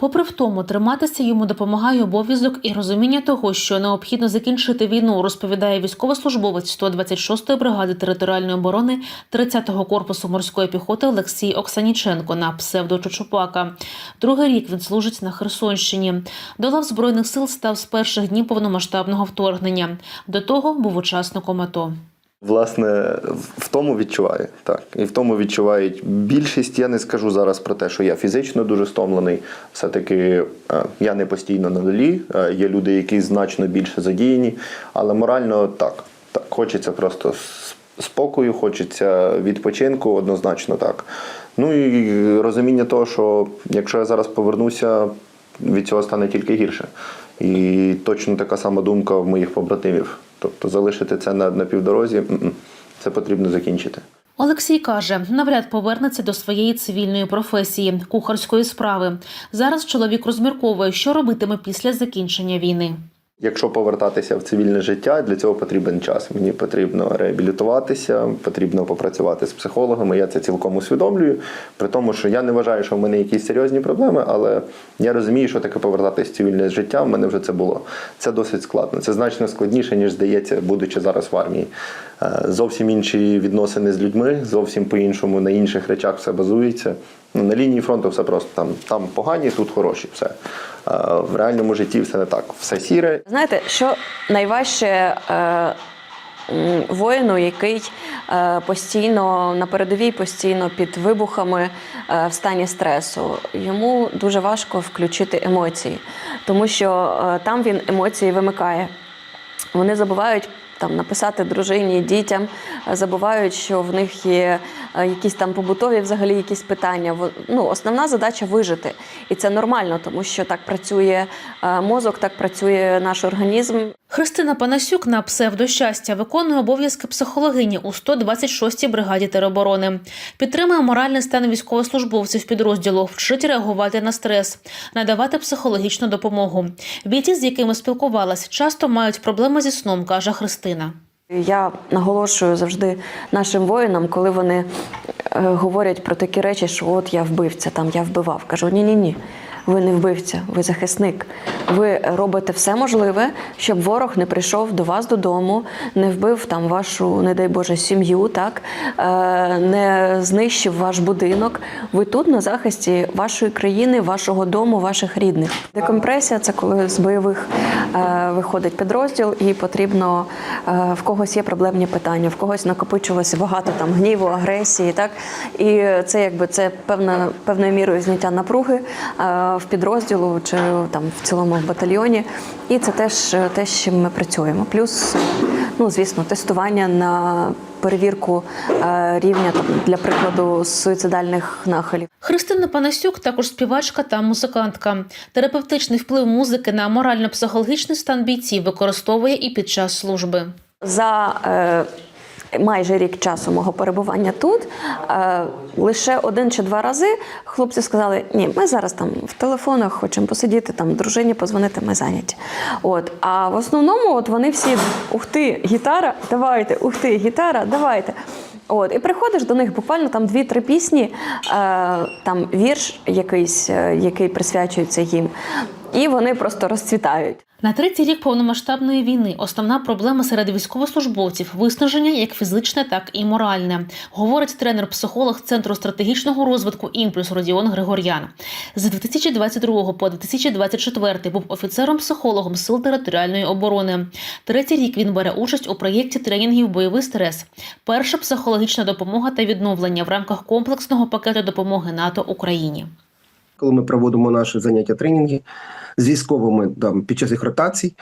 Попри втому, триматися йому допомагає обов'язок і розуміння того, що необхідно закінчити війну, розповідає військовослужбовець 126-ї бригади територіальної оборони 30-го корпусу морської піхоти Олексій Оксаніченко на псевдо Чучупака. Другий рік він служить на Херсонщині. До лав збройних сил став з перших днів повномасштабного вторгнення. До того був учасником АТО. Власне, в тому відчуваю. Так. І в тому відчувають більшість. Я не скажу зараз про те, що я фізично дуже стомлений. Все-таки е, я не постійно на долі. Е, Є люди, які значно більше задіяні, але морально так. так. Хочеться просто спокою, хочеться відпочинку, однозначно так. Ну і розуміння того, що якщо я зараз повернуся, від цього стане тільки гірше. І точно така сама думка в моїх побратимів. Тобто залишити це на, на півдорозі, це потрібно закінчити. Олексій каже, навряд повернеться до своєї цивільної професії кухарської справи. Зараз чоловік розмірковує, що робитиме після закінчення війни. Якщо повертатися в цивільне життя, для цього потрібен час. Мені потрібно реабілітуватися, потрібно попрацювати з психологами. Я це цілком усвідомлюю. При тому, що я не вважаю, що в мене якісь серйозні проблеми, але я розумію, що таке повертатися в цивільне життя. В мене вже це було. Це досить складно. Це значно складніше, ніж здається, будучи зараз в армії. Е, Зовсім інші відносини з людьми, зовсім по-іншому на інших речах все базується. Ну, на лінії фронту все просто там, там погані, тут хороші. Все. А в реальному житті все не так. Все сіре, Знаєте, що найважче е, воїну, який е, постійно на передовій, постійно під вибухами е, в стані стресу, йому дуже важко включити емоції, тому що е, там він емоції вимикає. Вони забувають там написати дружині, дітям, е, забувають, що в них є е, якісь там побутові взагалі якісь питання. Ну, основна задача вижити. І це нормально, тому що так працює е, мозок, так працює наш організм. Христина Панасюк на псевдо щастя виконує обов'язки психологині у 126-й бригаді тероборони. Підтримує моральний стан військовослужбовців підрозділу, вчить реагувати на стрес, надавати психологічну допомогу. Бійці, з якими спілкувалась, часто мають проблеми зі сном, каже Христина. Я наголошую завжди нашим воїнам, коли вони е, говорять про такі речі, що от я вбивця, там я вбивав. Кажу, ні, ні, ні. Ви не вбивця, ви захисник. Ви робите все можливе, щоб ворог не прийшов до вас додому, не вбив там вашу, не дай Боже, сім'ю, так е, не знищив ваш будинок. Ви тут на захисті вашої країни, вашого дому, ваших рідних. Декомпресія це коли з бойових е, виходить підрозділ, і потрібно в когось є проблемні питання, в когось накопичилося багато там гніву, агресії. Так і це якби це певна певною мірою зняття напруги е, в підрозділу чи там в цілому в батальйоні. І це теж е, те, з чим ми працюємо. Плюс, ну звісно, тестування на перевірку е, рівня для прикладу суїцидальних нахилів. Христина Панасюк також співачка та музикантка. Терапевтичний вплив музики на морально-психологічний стан бійців використовує і під час служби. За е, майже рік часу мого перебування тут е, лише один чи два рази хлопці сказали: ні, ми зараз там в телефонах хочемо посидіти, там дружині позвонити, ми зайняті. От, а в основному от вони всі ух ти, гітара, давайте, ух ти, гітара, давайте. От, і приходиш до них буквально там дві-три пісні, е, там вірш якийсь, е, який присвячується їм, і вони просто розцвітають. На третій рік повномасштабної війни основна проблема серед військовослужбовців виснаження як фізичне, так і моральне, говорить тренер-психолог Центру стратегічного розвитку імпульс Родіон Григор'ян. З 2022 по 2024 був офіцером-психологом сил територіальної оборони. Третій рік він бере участь у проєкті тренінгів бойовий стрес. Перша психологічна допомога та відновлення в рамках комплексного пакету допомоги НАТО Україні. Коли ми проводимо наші заняття тренінги з військовими там, під час їх ротацій,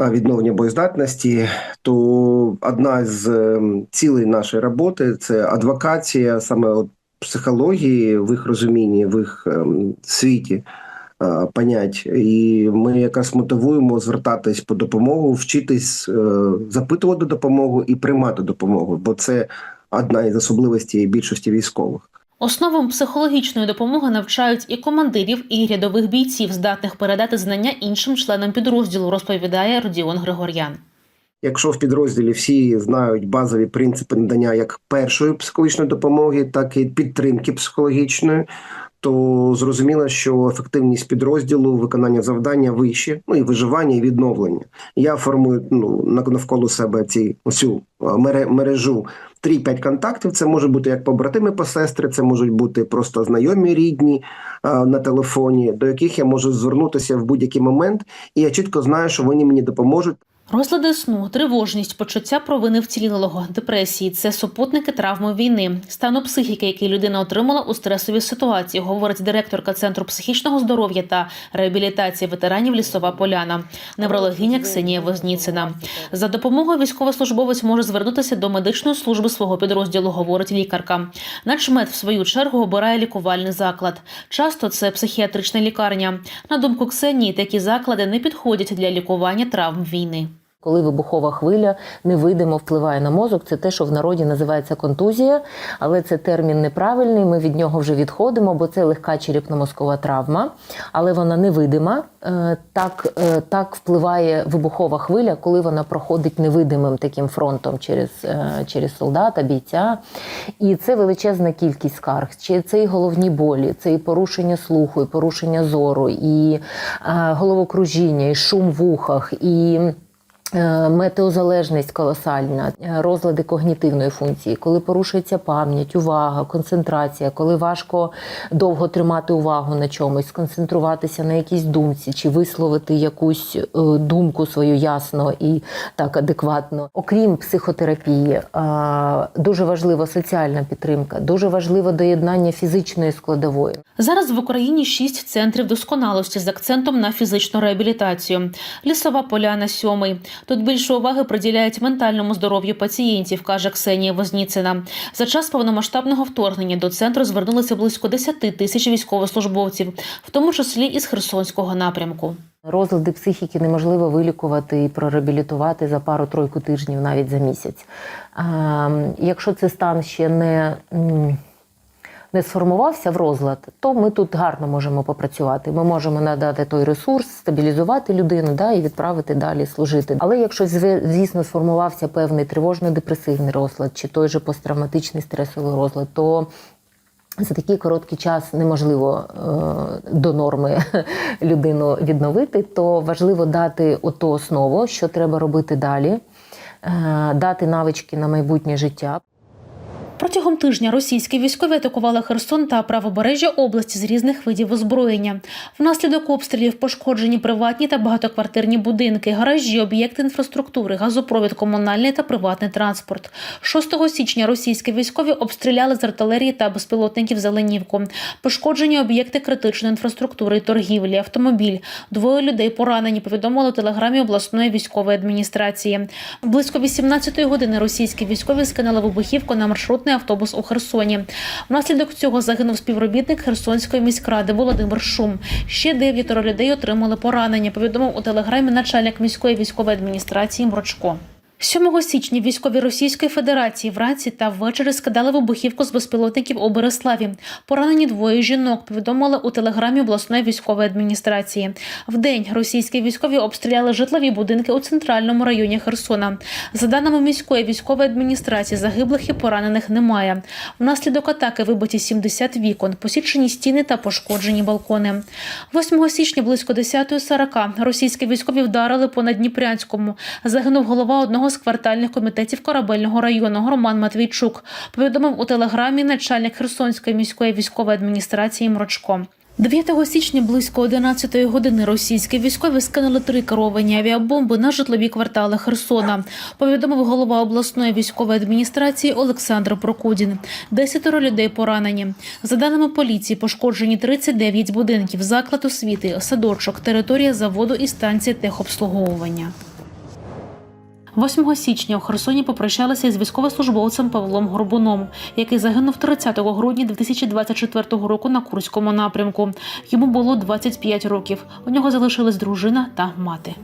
відновлення боєздатності, то одна з ем, цілей нашої роботи це адвокація саме от психології в їх розумінні, в їх ем, світі. Понять, і ми якраз мотивуємо звертатись по допомогу, вчитись е, запитувати допомогу і приймати допомогу, бо це одна із особливостей більшості військових. Основам психологічної допомоги навчають і командирів, і рядових бійців, здатних передати знання іншим членам підрозділу, розповідає Родіон Григор'ян. Якщо в підрозділі всі знають базові принципи надання як першої психологічної допомоги, так і підтримки психологічної, то зрозуміло, що ефективність підрозділу, виконання завдання вище, ну і виживання і відновлення. Я формую ну навколо себе ці цю мережу 3-5 контактів. Це може бути як побратими посестри, це можуть бути просто знайомі рідні а, на телефоні, до яких я можу звернутися в будь-який момент, і я чітко знаю, що вони мені допоможуть. Розлади сну, тривожність, почуття провини вцілілого, депресії це супутники травми війни, стану психіки, який людина отримала у стресовій ситуації, говорить директорка Центру психічного здоров'я та реабілітації ветеранів Лісова Поляна, неврологиня Ксенія Возніцина. За допомогою військовослужбовець може звернутися до медичної служби свого підрозділу, говорить лікарка. Начмет, в свою чергу, обирає лікувальний заклад. Часто це психіатрична лікарня. На думку Ксенії, такі заклади не підходять для лікування травм війни. Коли вибухова хвиля невидимо впливає на мозок, це те, що в народі називається контузія, але це термін неправильний. Ми від нього вже відходимо, бо це легка черепно-мозкова травма, але вона невидима. Е, Так, е, так впливає вибухова хвиля, коли вона проходить невидимим таким фронтом через, е, через солдата, бійця. І це величезна кількість скарг. Це і головні болі, це і порушення слуху, і порушення зору, і головокружіння, і шум в ухах. і... Е, Метеозалежність колосальна, е, розлади когнітивної функції, коли порушується пам'ять, увага, концентрація, коли важко довго тримати увагу на чомусь, сконцентруватися на якійсь думці чи висловити якусь е, думку свою ясно і так адекватно. Окрім психотерапії, дуже важлива соціальна підтримка, дуже важливо доєднання фізичної складової. Зараз в Україні шість центрів досконалості з акцентом на фізичну реабілітацію. Лісова поляна сьомий. Тут більше уваги приділяють ментальному здоров'ю пацієнтів, каже Ксенія Возніцина. За час повномасштабного вторгнення до центру звернулися близько 10 тисяч військовослужбовців, в тому числі із Херсонського напрямку. Розлади психіки неможливо вилікувати і прореабілітувати за пару-тройку тижнів, навіть за місяць. Якщо цей стан ще не, не сформувався в розлад, то ми тут гарно можемо попрацювати. Ми можемо надати той ресурс, стабілізувати людину да, і відправити далі служити. Але якщо звісно сформувався певний тривожно-депресивний розлад чи той же посттравматичний стресовий розлад, то за такий короткий час неможливо е, до норми людину відновити, то важливо дати оту основу, що треба робити далі, е, дати навички на майбутнє життя. Протягом тижня російські військові атакували Херсон та правобережжя області з різних видів озброєння. Внаслідок обстрілів пошкоджені приватні та багатоквартирні будинки, гаражі, об'єкти інфраструктури, газопровід, комунальний та приватний транспорт. 6 січня російські військові обстріляли з артилерії та безпілотників Зеленівку. Пошкоджені об'єкти критичної інфраструктури торгівлі, автомобіль. Двоє людей поранені. Повідомили телеграмі обласної військової адміністрації. Близько 18-ї години російські військові скинули вибухівку на маршрутний автобус у Херсоні. Внаслідок цього загинув співробітник Херсонської міськради Володимир Шум. Ще дев'ятеро людей отримали поранення. Повідомив у телеграмі начальник міської військової адміністрації Мрочко. 7 січня військові Російської Федерації вранці та ввечері скидали вибухівку з безпілотників у Береславі. Поранені двоє жінок повідомили у телеграмі обласної військової адміністрації. Вдень російські військові обстріляли житлові будинки у центральному районі Херсона. За даними міської військової адміністрації, загиблих і поранених немає. Внаслідок атаки вибиті 70 вікон, посічені стіни та пошкоджені балкони. 8 січня близько 10.40 російські військові вдарили по Надніпрянському. Загинув голова одного з квартальних комітетів корабельного району Роман Матвійчук. Повідомив у телеграмі начальник Херсонської міської військової адміністрації Мрочко. 9 січня близько 11 години російські військові скинули три керовані авіабомби на житлові квартали Херсона. Повідомив голова обласної військової адміністрації Олександр Прокудін. Десятеро людей поранені. За даними поліції, пошкоджені 39 будинків, заклад освіти, садочок, територія заводу і станції техобслуговування. 8 січня у Херсоні попрощалися із військовослужбовцем Павлом Горбуном, який загинув 30 грудня 2024 року на Курському напрямку. Йому було 25 років. У нього залишилась дружина та мати.